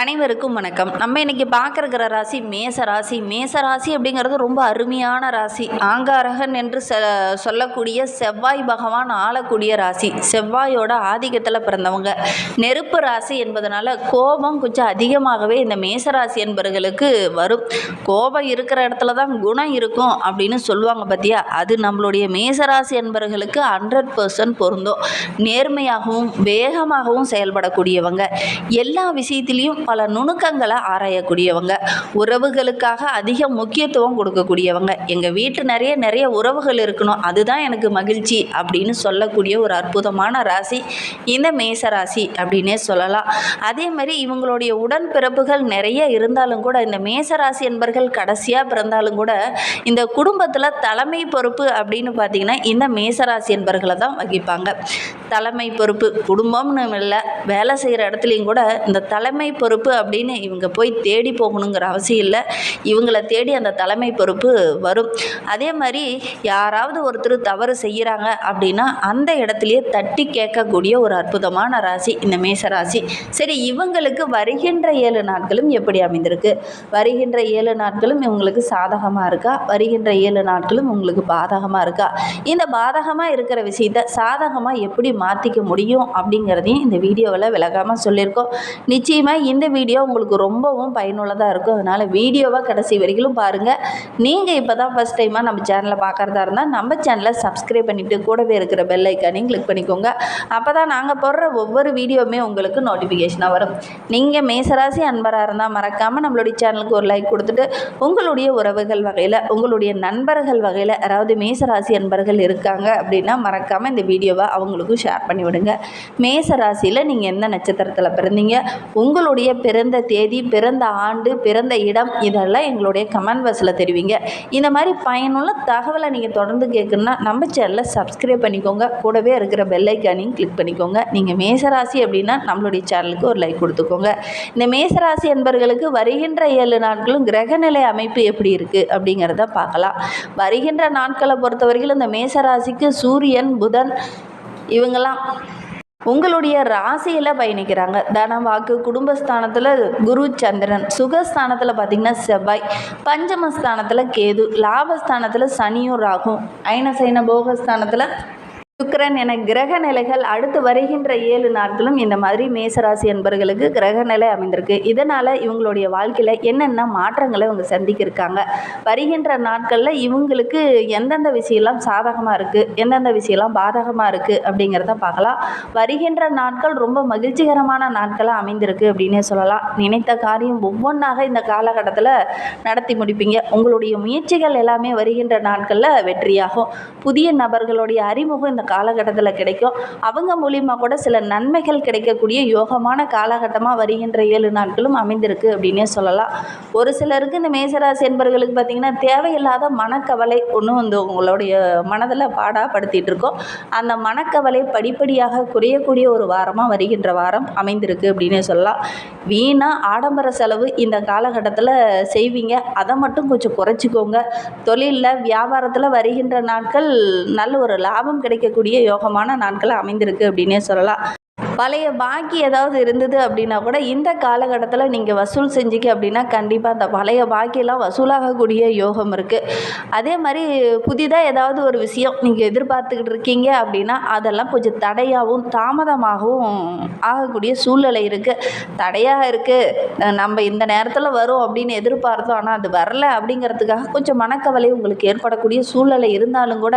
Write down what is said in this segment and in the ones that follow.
அனைவருக்கும் வணக்கம். நம்ம இன்னைக்கு பார்க்கறக்கிற ராசி மேச ராசி. மேச ராசி அப்படிங்கிறது ரொம்ப அருமையான ராசி. ஆங்காரகன் என்று சொல்லக்கூடிய செவ்வாய் பகவான் ஆளக்கூடிய ராசி. செவ்வாயோட ஆதிக்கத்தில் பிறந்தவங்க. நெருப்பு ராசி என்பதனால கோபம் கொஞ்சம் அதிகமாகவே இந்த மேச ராசி என்பவர்களுக்கு வரும். கோபம் இருக்கிற இடத்துல தான் குணம் இருக்கும் அப்படின்னு சொல்லுவாங்க பார்த்தியா அது நம்மளுடைய மேச ராசி என்பவர்களுக்கு ஹண்ட்ரட் பர்சன்ட் பொருந்தும். நேர்மையாகவும் வேகமாகவும் செயல்படக்கூடியவங்க. எல்லா விஷயத்திலையும் பல நுணுக்கங்களை ஆராயக்கூடியவங்க. உறவுகளுக்காக அதிக முக்கியத்துவம் கொடுக்கக்கூடியவங்க. எங்கள் வீட்டு நிறைய நிறைய உறவுகள் இருக்கணும். அதுதான் எனக்கு மகிழ்ச்சி அப்படின்னு சொல்லக்கூடிய ஒரு அற்புதமான ராசி. இந்த மேச ராசி அப்படின்னே சொல்லலாம். அதே மாதிரி இவங்களுடைய உடன்பிறப்புகள் நிறைய இருந்தாலும் கூட இந்த மேச ராசி என்பர்கள் கடைசியாக பிறந்தாலும் கூட இந்த குடும்பத்தில் தலைமை பொறுப்பு அப்படின்னு பார்த்தீங்கன்னா இந்த மேசராசி என்பர்களை தான் வகிப்பாங்க. தலைமை பொறுப்பு. குடும்பம்னு இல்லை வேலை செய்கிற இடத்துலையும் கூட இந்த தலைமை பொறுப்பு அப்படின்னு இவங்க போய் தேடி போகணுங்கிற அவசியம் இல்லை. இவங்கள தேடி அந்த தலைமை பொறுப்பு வரும். அதே மாதிரி யாராவது ஒருத்தர் தவறு செய்கிறாங்க அப்படின்னா அந்த இடத்துலையே தட்டி கேட்கக்கூடிய ஒரு அற்புதமான ராசி இந்த மேச ராசி. சரி இவங்களுக்கு வருகின்ற ஏழு நாட்களும் எப்படி அமைந்திருக்கு? வருகின்ற ஏழு நாட்களும் இவங்களுக்கு சாதகமாக இருக்கா? வருகின்ற ஏழு நாட்களும் உங்களுக்கு பாதகமாக இருக்கா? இந்த பாதகமாக இருக்கிற விஷயத்த சாதகமாக எப்படி மாற்றிக்க முடியும் அப்படிங்கிறதையும் இந்த வீடியோவில் விளக்காமல் சொல்லியிருக்கோம். நிச்சயமாக இந்த வீடியோ உங்களுக்கு ரொம்பவும் பயனுள்ளதாக இருக்கும். அதனால் வீடியோவை கடைசி வரைக்கும் பாருங்கள் நீங்கள் இப்போ தான் ஃபஸ்ட் டைமாக நம்ம சேனலை பார்க்குறதா இருந்தால் நம்ம சேனலை சப்ஸ்கிரைப் பண்ணிவிட்டு கூடவே இருக்கிற பெல் ஐக்கானையும் கிளிக் பண்ணிக்கோங்க. அப்போ தான் நாங்கள் போடுற ஒவ்வொரு வீடியோவுமே உங்களுக்கு நோட்டிஃபிகேஷனாக வரும். நீங்கள் மேசராசி அன்பராக இருந்தால் மறக்காமல் நம்மளுடைய சேனலுக்கு ஒரு லைக் கொடுத்துட்டு உங்களுடைய உறவுகள் வகையில் உங்களுடைய நண்பர்கள் வகையில் அதாவது மேசராசி அன்பர்கள் இருக்காங்க அப்படின்னா மறக்காமல் இந்த வீடியோவை அவங்களுக்கும் ஷேர் பண்ணி விடுங்க. மேச ராசியில் நீங்கள் எந்த நட்சத்திரத்தில் பிறந்தீங்க? உங்களுடைய பிறந்த தேதி பிறந்த ஆண்டு பிறந்த இடம் இதெல்லாம் எங்களுடைய கமெண்ட் பாக்ஸில் தெரிவிங்க. இந்த மாதிரி பயனுள்ள தகவலை நீங்கள் தொடர்ந்து கேட்கணுன்னா நம்ம சேனலை சப்ஸ்கிரைப் பண்ணிக்கோங்க. கூடவே இருக்கிற பெல்லைக்கானையும் கிளிக் பண்ணிக்கோங்க. நீங்கள் மேசராசி அப்படின்னா நம்மளுடைய சேனலுக்கு ஒரு லைக் கொடுத்துக்கோங்க. இந்த மேசராசி என்பவர்களுக்கு வருகின்ற ஏழு நாட்களும் கிரகநிலை அமைப்பு எப்படி இருக்குது அப்படிங்கிறத பார்க்கலாம். வருகின்ற நாட்களை பொறுத்தவரையில் இந்த மேசராசிக்கு சூரியன் புதன் இவங்கெல்லாம் உங்களுடைய ராசியில் பயணிக்கிறாங்க. தனம் வாக்கு குடும்பஸ்தானத்தில் குரு சந்திரன். சுகஸ்தானத்தில் பார்த்திங்கன்னா செவ்வாய். பஞ்சமஸ்தானத்தில் கேது. லாபஸ்தானத்தில் சனியும் ராகும். ஐனசைன போகஸ்தானத்தில் சுக்கரன் என கிரக நிலைகள் அடுத்து வருகின்ற ஏழு நாட்களும் இந்த மாதிரி மேசராசி என்பர்களுக்கு கிரக நிலை அமைந்திருக்கு. இதனால் இவங்களுடைய வாழ்க்கையில் என்னென்ன மாற்றங்களை இவங்க சந்திக்கிருக்காங்க? வருகின்ற நாட்களில் இவங்களுக்கு எந்தெந்த விஷயம்லாம் சாதகமாக இருக்குது எந்தெந்த விஷயம்லாம் பாதகமாக இருக்குது அப்படிங்கிறத பார்க்கலாம். வருகின்ற நாட்கள் ரொம்ப மகிழ்ச்சிகரமான நாட்களாக அமைந்திருக்கு அப்படின்னே சொல்லலாம். நினைத்த காரியம் ஒவ்வொன்றாக இந்த காலகட்டத்தில் நடத்தி முடிப்பீங்க. உங்களுடைய முயற்சிகள் எல்லாமே வருகின்ற நாட்களில் வெற்றியாகும். புதிய நபர்களுடைய அறிமுகம் இந்த காலகட்டத்தில் கிடைக்கும். அவங்க மூலியமாக கூட சில நன்மைகள் கிடைக்கக்கூடிய யோகமான காலகட்டமாக வருகின்ற ஏழு நாட்களும் அமைந்திருக்கு அப்படின்னே சொல்லலாம். ஒரு சிலருக்கு இந்த மேசராசி என்பவர்களுக்கு பார்த்திங்கன்னா தேவையில்லாத மனக்கவலை ஒன்று வந்து உங்களுடைய மனதில் பாடாப்படுத்திகிட்டு இருக்கோம். அந்த மனக்கவலை படிப்படியாக குறையக்கூடிய ஒரு வாரமாக வருகின்ற வாரம் அமைந்திருக்கு அப்படின்னே சொல்லலாம். வீணாக ஆடம்பர செலவு இந்த காலகட்டத்தில் செய்வீங்க. அதை மட்டும் கொஞ்சம் குறைச்சிக்கோங்க. தொழிலில் வியாபாரத்தில் வருகின்ற நாட்கள் நல்ல ஒரு லாபம் கிடைக்கக்கூடிய யோகமான நாட்கள் அமைந்திருக்கு அப்படின்னே சொல்லலாம். பழைய பாக்கி ஏதாவது இருந்தது அப்படின்னா கூட இந்த காலகட்டத்தில் நீங்கள் வசூல் செஞ்சுக்க அப்படின்னா கண்டிப்பாக அந்த பழைய பாக்கியெல்லாம் வசூலாகக்கூடிய யோகம் இருக்குது அதே மாதிரி புதிதாக ஏதாவது ஒரு விஷயம் நீங்கள் எதிர்பார்த்துக்கிட்டு இருக்கீங்க அப்படின்னா அதெல்லாம் கொஞ்சம் தடையாகவும் தாமதமாகவும் ஆகக்கூடிய சூழ்நிலை இருக்குது தடையாக இருக்குது நம்ம இந்த நேரத்தில் வரும் அப்படின்னு எதிர்பார்த்தோம் ஆனால் அது வரல அப்படிங்கிறதுக்காக கொஞ்சம் மனக்கவலை உங்களுக்கு ஏற்படக்கூடிய சூழ்நிலை இருந்தாலும் கூட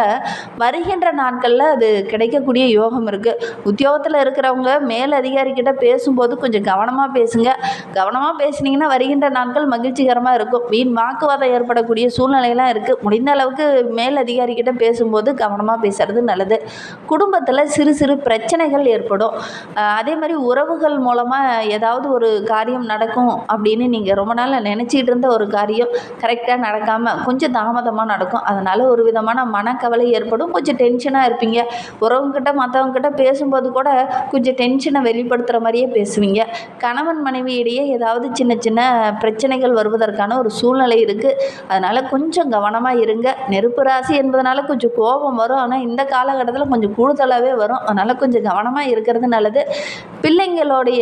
வருகின்ற நாட்களில் அது கிடைக்கக்கூடிய யோகம் இருக்குது உத்தியோகத்தில் இருக்கிறவங்க மேல் அதிகாரிக்கிட்ட பேசும்போது கொஞ்சம் கவனமாக பேசுங்க. கவனமாக பேசுனீங்கன்னா வருகின்ற நாட்கள் மகிழ்ச்சிகரமாக இருக்கும். வீண் வாக்குவாதம் ஏற்படக்கூடிய சூழ்நிலையெல்லாம் இருக்குது முடிந்த அளவுக்கு மேல் அதிகாரிக்கிட்ட பேசும்போது கவனமாக பேசுறது நல்லது. குடும்பத்தில் சிறு சிறு பிரச்சனைகள் ஏற்படும். அதே மாதிரி உறவுகள் மூலமாக ஏதாவது ஒரு காரியம் நடக்கும் அப்படின்னு நீங்கள் ரொம்ப நாள் நினச்சிட்டு இருந்த ஒரு காரியம் கரெக்டாக நடக்காமல் கொஞ்சம் தாமதமாக நடக்கும். அதனால் ஒரு விதமான மனக்கவலை ஏற்படும். கொஞ்சம் டென்ஷனாக இருப்பீங்க. உறவுங்கிட்ட மற்றவங்ககிட்ட பேசும்போது கூட கொஞ்சம் டென்ஷனை வெளிப்படுத்துகிற மாதிரியே பேசுவீங்க. கணவன் மனைவியிடையே ஏதாவது சின்ன சின்ன பிரச்சனைகள் வருவதற்கான ஒரு சூழ்நிலை இருக்குது அதனால் கொஞ்சம் கவனமாக இருங்க. நெருப்பு ராசி என்பதனால கொஞ்சம் கோபம் வரும். ஆனால் இந்த காலகட்டத்தில் கொஞ்சம் கூடுதலாகவே வரும். அதனால் கொஞ்சம் கவனமாக இருக்கிறது நல்லது. பிள்ளைங்களுடைய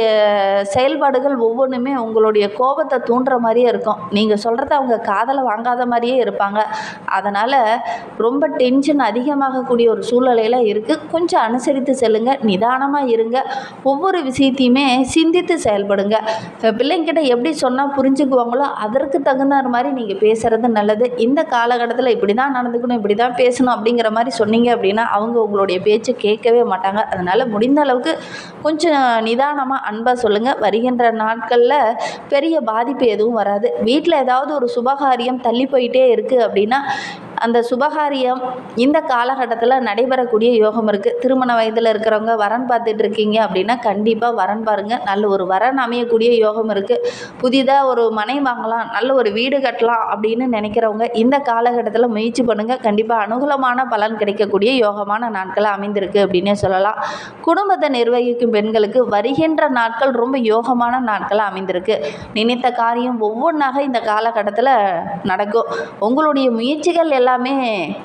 செயல்பாடுகள் ஒவ்வொன்றுமே உங்களுடைய கோபத்தை தூண்டுற மாதிரியே இருக்கும். நீங்கள் சொல்கிறத அவங்க காதலை வாங்காத மாதிரியே இருப்பாங்க. அதனால் ரொம்ப டென்ஷன் அதிகமாகக்கூடிய ஒரு சூழ்நிலையில் இருக்குது கொஞ்சம் அனுசரித்து செல்லுங்கள் நிதானமாக இருங்க. ஒவ்வொரு விஷயத்தையுமே சிந்தித்து செயல்படுங்க. பிள்ளைங்கிட்ட எப்படி சொன்னால் புரிஞ்சுக்குவாங்களோ அதற்கு தகுந்த மாதிரி நீங்கள் பேசுகிறது நல்லது. இந்த காலகட்டத்தில் இப்படி தான் நடந்துக்கணும் இப்படி தான் பேசணும் அப்படிங்கிற மாதிரி சொன்னீங்க அப்படின்னா அவங்க உங்களுடைய பேச்சு கேட்கவே மாட்டாங்க. அதனால் முடிந்த அளவுக்கு கொஞ்சம் நிதானமாக அன்பாக சொல்லுங்கள் வருகின்ற நாட்களில் பெரிய பாதிப்பு எதுவும் வராது. வீட்டில் ஏதாவது ஒரு சுபகாரியம் தள்ளி போயிட்டே இருக்குது அப்படின்னா அந்த சுபகாரியம் இந்த காலகட்டத்தில் நடைபெறக்கூடிய யோகம் இருக்குது திருமண வயதில் இருக்கிறவங்க வரன் பார்த்துட்டு இருக்கீங்க அப்படின்னா கண்டிப்பாக வரன் பாருங்கள் நல்ல ஒரு வரன் அமையக்கூடிய யோகம் இருக்குது புதிதாக ஒரு மனை வாங்கலாம் நல்ல ஒரு வீடு கட்டலாம் அப்படின்னு நினைக்கிறவங்க இந்த காலகட்டத்தில் முயற்சி பண்ணுங்கள் கண்டிப்பாக அனுகூலமான பலன் கிடைக்கக்கூடிய யோகமான நாட்கள் அமைந்திருக்கு அப்படின்னே சொல்லலாம். குடும்பத்தை நிர்வகிக்கும் பெண்களுக்கு வருகின்ற நாட்கள் ரொம்ப யோகமான நாட்களாக அமைந்திருக்கு. நினைத்த காரியம் ஒவ்வொன்றாக இந்த காலகட்டத்தில் நடக்கும். உங்களுடைய முயற்சிகள் எல்லாம் எல்லாமே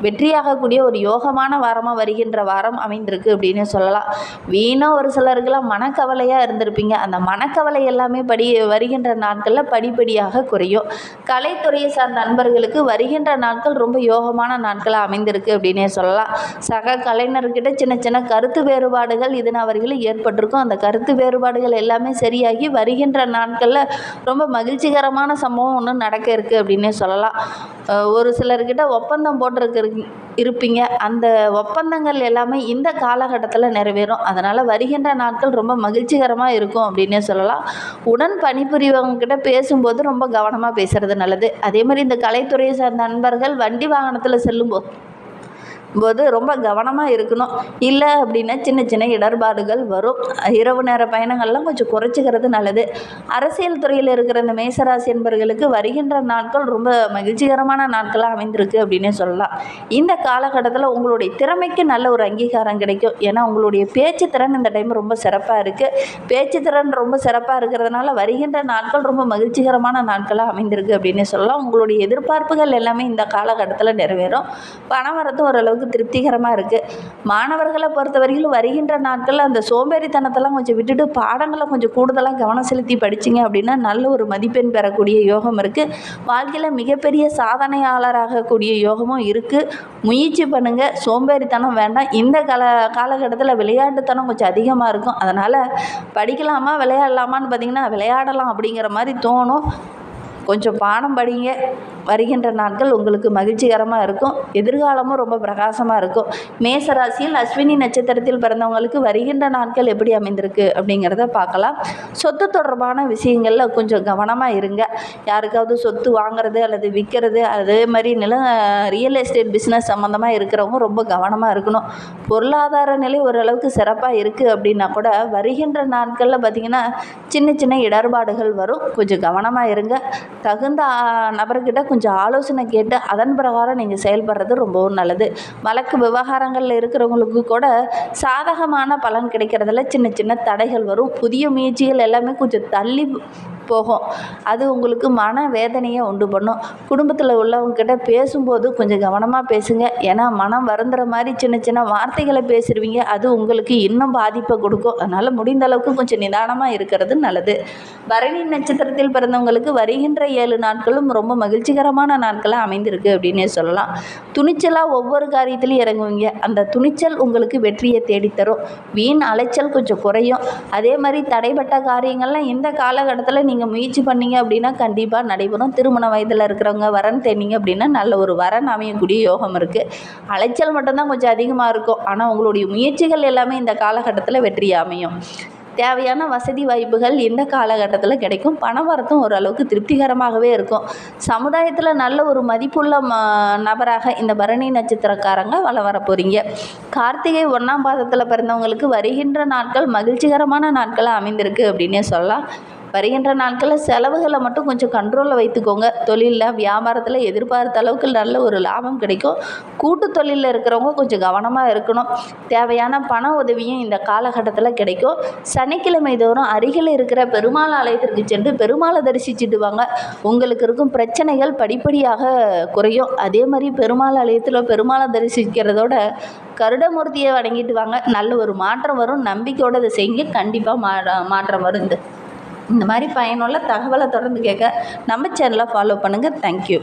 வெற்றியாகக்கூடிய ஒரு யோகமான வாரமாக வருகின்ற வாரம் அமைந்திருக்கு அப்படின்னு சொல்லலாம். வீணாக ஒரு சிலருக்கெல்லாம் மனக்கவலையாக இருந்திருப்பீங்க. அந்த மனக்கவலை எல்லாமே படி வருகின்ற நாட்களில் படிப்படியாக குறையும். கலைத்துறையை சார்ந்த நண்பர்களுக்கு வருகின்ற நாட்கள் ரொம்ப யோகமான நாட்களாக அமைந்திருக்கு அப்படின்னே சொல்லலாம். சக கலைஞர்கிட்ட சின்ன சின்ன கருத்து வேறுபாடுகள் இதன் அவர்களுக்கு ஏற்பட்டிருக்கும். அந்த கருத்து வேறுபாடுகள் எல்லாமே சரியாகி வருகின்ற நாட்களில் ரொம்ப மகிழ்ச்சிகரமான சம்பவம் ஒன்று நடக்க இருக்குது அப்படின்னே சொல்லலாம். ஒரு சிலர்கிட்ட ஒப்பந்தம் ஒப்பந்தம் போட்டிருக்கு இருப்பீங்க. அந்த ஒப்பந்தங்கள் எல்லாமே இந்த காலகட்டத்தில் நிறைவேறும். அதனால் வருகின்ற நாட்கள் ரொம்ப மகிழ்ச்சிகரமாக இருக்கும் அப்படின்னே சொல்லலாம். உடன் பணிபுரியவங்கக்கிட்ட பேசும்போது ரொம்ப கவனமாக பேசுகிறது நல்லது. அதே மாதிரி இந்த கலைத்துறையை சார்ந்த நண்பர்கள் வண்டி வாகனத்தில் செல்லும்போது போது ரொம்ப கவனமாக இருக்கணும். இல்லை அப்படின்னா சின்ன சின்ன இடர்பாடுகள் வரும். இரவு நேர பயணங்கள்லாம் கொஞ்சம் குறைச்சிக்கிறது நல்லது. அரசியல் துறையில் இருக்கிற இந்த மேசராசி என்பவர்களுக்கு வருகின்ற நாட்கள் ரொம்ப மகிழ்ச்சிகரமான நாட்களாக அமைந்திருக்கு அப்படின்னே சொல்லலாம். இந்த காலகட்டத்தில் உங்களுடைய திறமைக்கு நல்ல ஒரு அங்கீகாரம் கிடைக்கும். ஏன்னா உங்களுடைய பேச்சு திறன் இந்த டைம் ரொம்ப சிறப்பாக இருக்குது பேச்சு திறன் ரொம்ப சிறப்பாக இருக்கிறதுனால வருகின்ற நாட்கள் ரொம்ப மகிழ்ச்சிகரமான நாட்களாக அமைந்திருக்கு அப்படின்னே சொல்லலாம். உங்களுடைய எதிர்பார்ப்புகள் எல்லாமே இந்த காலகட்டத்தில் நிறைவேறும். பணவரத்தும் ஓரளவுக்கு திருப்திகரமாக இருக்குது மாணவர்களை பொறுத்த வரைக்கும் வருகின்ற நாட்களில் அந்த சோம்பேறித்தனத்தெல்லாம் கொஞ்சம் விட்டுட்டு பாடங்களை கொஞ்சம் கூடுதலாக கவனம் செலுத்தி படிச்சிங்க அப்படின்னா நல்ல ஒரு மதிப்பெண் பெறக்கூடிய யோகம் இருக்குது வாழ்க்கையில் மிகப்பெரிய சாதனையாளராகக்கூடிய யோகமும் இருக்குது முயற்சி பண்ணுங்கள் சோம்பேறித்தனம் வேண்டாம். இந்த கால காலகட்டத்தில் விளையாட்டுத்தனம் கொஞ்சம் அதிகமாக இருக்கும். அதனால் படிக்கலாமா விளையாடலாமான்னு பார்த்தீங்கன்னா விளையாடலாம் அப்படிங்கிற மாதிரி தோணும். கொஞ்சம் பாடம் படிங்க. வருகின்ற நாட்கள் உங்களுக்கு மகிழ்ச்சிகரமாக இருக்கும். எதிர்காலமும் ரொம்ப பிரகாசமாக இருக்கும். மேச ராசியில் அஸ்வினி நட்சத்திரத்தில் பிறந்தவங்களுக்கு வருகின்ற நாட்கள் எப்படி அமைந்திருக்கு அப்படிங்கிறத பார்க்கலாம். சொத்து தொடர்பான விஷயங்களில் கொஞ்சம் கவனமாக இருங்க. யாருக்காவது சொத்து வாங்குறது அல்லது விற்கிறது அதே மாதிரி நில ரியல் எஸ்டேட் பிஸ்னஸ் சம்மந்தமாக இருக்கிறவங்க ரொம்ப கவனமாக இருக்கணும். பொருளாதார நிலை ஓரளவுக்கு சிறப்பாக இருக்குது அப்படின்னா கூட வருகின்ற நாட்களில் பார்த்திங்கன்னா சின்ன சின்ன இடர்பாடுகள் வரும். கொஞ்சம் கவனமாக இருங்க. தகுந்த நபர்கிட்ட கொஞ்சம் கொஞ்சம் ஆலோசனை கேட்டு அதன் பிரகாரம் நீங்கள் செயல்படுறது ரொம்பவும் நல்லது. வழக்கு விவகாரங்களில் இருக்கிறவங்களுக்கு கூட சாதகமான பலன் கிடைக்கிறதுல சின்ன சின்ன தடைகள் வரும். புதிய முயற்சிகள் எல்லாமே கொஞ்சம் தள்ளி போகும். அது உங்களுக்கு மன வேதனையை உண்டு பண்ணும். குடும்பத்தில் உள்ளவங்கக்கிட்ட பேசும்போது கொஞ்சம் கவனமாக பேசுங்க. ஏன்னா மனம் வருந்துற மாதிரி சின்ன சின்ன வார்த்தைகளை பேசிடுவீங்க அது உங்களுக்கு இன்னும் பாதிப்பை கொடுக்கும். அதனால் முடிந்த அளவுக்கு கொஞ்சம் நிதானமாக இருக்கிறது நல்லது. பரணி நட்சத்திரத்தில் பிறந்தவங்களுக்கு வருகின்ற ஏழு நாட்களும் ரொம்ப மகிழ்ச்சிகரமான நாட்களாக அமைந்திருக்கு அப்படின்னே சொல்லலாம். துணிச்சலாக ஒவ்வொரு காரியத்திலையும் இறங்குவீங்க. அந்த துணிச்சல் உங்களுக்கு வெற்றியை தேடித்தரும். வீண் அலைச்சல் கொஞ்சம் குறையும். அதே மாதிரி தடைப்பட்ட காரியங்கள்லாம் இந்த காலகட்டத்தில் நீங்கள் முயற்சி பண்ணீங்க அப்படின்னா கண்டிப்பாக நடைபெறும். திருமண வயதில் இருக்கிறவங்க வரன் தேனீங்க அப்படின்னா நல்ல ஒரு வரன் அமையக்கூடிய யோகம் இருக்குது அலைச்சல் மட்டும்தான் கொஞ்சம் அதிகமாக இருக்கும். ஆனால் உங்களுடைய முயற்சிகள் எல்லாமே இந்த காலகட்டத்தில் வெற்றி அமையும். தேவையான வசதி வாய்ப்புகள் இந்த காலகட்டத்தில் கிடைக்கும். பண வரத்தும் ஓரளவுக்கு திருப்திகரமாகவே இருக்கும். சமுதாயத்தில் நல்ல ஒரு மதிப்புள்ள ம நபராக இந்த பரணி நட்சத்திரக்காரங்க வள வர போகிறீங்க கார்த்திகை ஒன்றாம் பாதத்தில் பிறந்தவங்களுக்கு வருகின்ற நாட்கள் மகிழ்ச்சிகரமான நாட்களாக அமைந்திருக்கு அப்படின்னே சொல்லலாம். வருகின்ற நாட்களில் செலவுகளை மட்டும் கொஞ்சம் கண்ட்ரோலில் வைத்துக்கோங்க. தொழிலில் வியாபாரத்தில் எதிர்பார்த்த அளவுக்கு நல்ல ஒரு லாபம் கிடைக்கும். கூட்டு தொழிலில் இருக்கிறவங்க கொஞ்சம் கவனமாக இருக்கணும். தேவையான பண உதவியும் இந்த காலகட்டத்தில் கிடைக்கும். சனிக்கிழமை தோறும் அருகில் இருக்கிற பெருமாள் ஆலயத்திற்கு சென்று பெருமாளை தரிசிச்சுட்டு வாங்க. உங்களுக்கு இருக்கும் பிரச்சனைகள் படிப்படியாக குறையும். அதே மாதிரி பெருமாள் ஆலயத்தில் பெருமாளை தரிசிக்கிறதோட கருடமூர்த்தியை வணங்கிட்டு வாங்க. நல்ல ஒரு மாற்றம் வரும். நம்பிக்கையோடு அதை செய்யுங்க. கண்டிப்பாக மா மாற்றம் வரும் இந்த இந்த மாதிரி பயனுள்ள தகவலை தொடர்ந்து கேட்க நம்ம சேனலை ஃபாலோ பண்ணுங்கள் தேங்க்யூ